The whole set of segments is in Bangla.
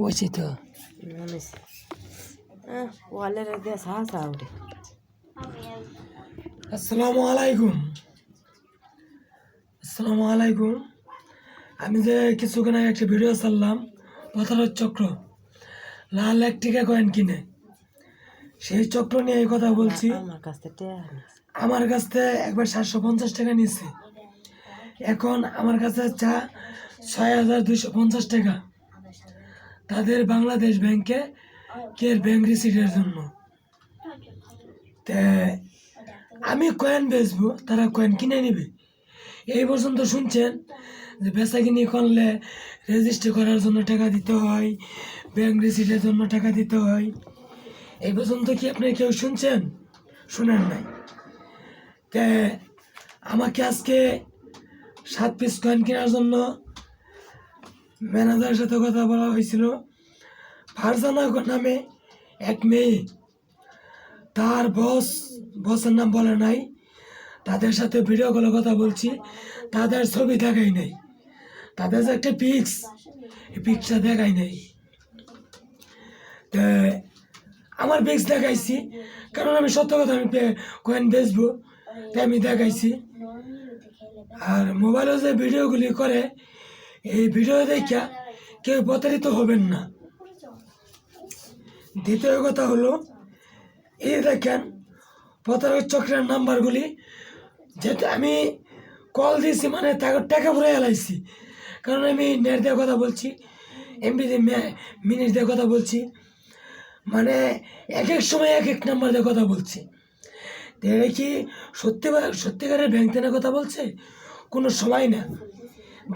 বলছি তো। আসসালামু আলাইকুম। আমি যে কিছুক্ষণ আগে একটা ভিডিও ছাড়লাম, পথারের চক্র। লাল এক টিকা কয়েন কিনে। সেই চক্র নিয়ে এই কথা বলছি। আমার কাছ থেকে একবার সাতশো পঞ্চাশ টাকা নিচ্ছে এখন আমার কাছে চা ছয় হাজার দুইশো পঞ্চাশ টাকা। তাদের বাংলাদেশ ব্যাংকে কে ব্যাংক রিসিটের জন্য? আমি কয়েন বেচবো, তারা কয়েন কিনে নিবে। এই পর্যন্ত শুনছেন যে বেচা কিনি করলে রেজিস্টার করার জন্য টাকা দিতে হয় ব্যাংক রিসিটের জন্য টাকা দিতে হয়। এই পর্যন্ত কি আপনি কেউ শুনছেন? শুনেন নাই। তে, আমাকে আজকে সাত পিস কয়েন কেনার জন্য ম্যানেজারের সাথে কথা বলা হয়েছিল। ফারজানা নামে এক মেয়ে। তার বস, বসের নাম বলে নাই। তাদের সাথে ভিডিও কলে কথা বলছি। তাদের ছবি দেখাই নাই। তাদের যে একটা পিক্স এই পিক্সটা দেখাই নাই। তে, আমার পিক্স দেখাইছি। কারণ আমি সত্য কথা, আমি কয়েন বেচবো, তাই আমি দেখাইছি। আর মোবাইলে যে ভিডিওগুলি করে এই ভিডিও দেখা কেউ প্রতারিত হবেন না। দ্বিতীয় কথা হলো, এই দেখেন প্রতারক চক্রের নাম্বারগুলি, যেহেতু আমি কল দিয়েছি মানে তাকে টাকা ভরে এলাইছি কারণ আমি নেট দিয়ে কথা বলছি দিয়ে মিনিট দিয়ে কথা বলছি মানে এক এক সময় এক এক নাম্বার দিয়ে কথা বলছি। এটা কি সত্যি সত্যিকারের ব্যাংক কথা বলছে? কোনো সময় না।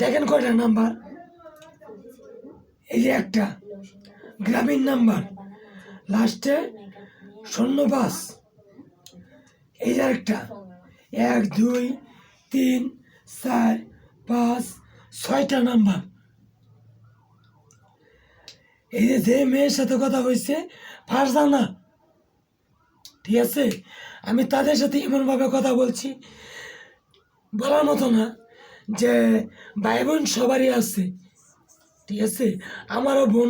দেখেন কয়টা নাম্বার? এই যে একটা, গ্রামীণ নাম্বার। লাস্টে শূন্য পাঁচ এই যে একটা এক, দুই, তিন, চার, পাঁচ, ছয়টা নাম্বার। এই যে যে মেয়ের সাথে কথা হয়েছে, ফারজানা, ঠিক আছে? আমি তাদের সাথে এমনভাবে কথা বলছি, বলার মতো না। যে ভাই বোন সবারই আছে ঠিক আছে? আমারও বোন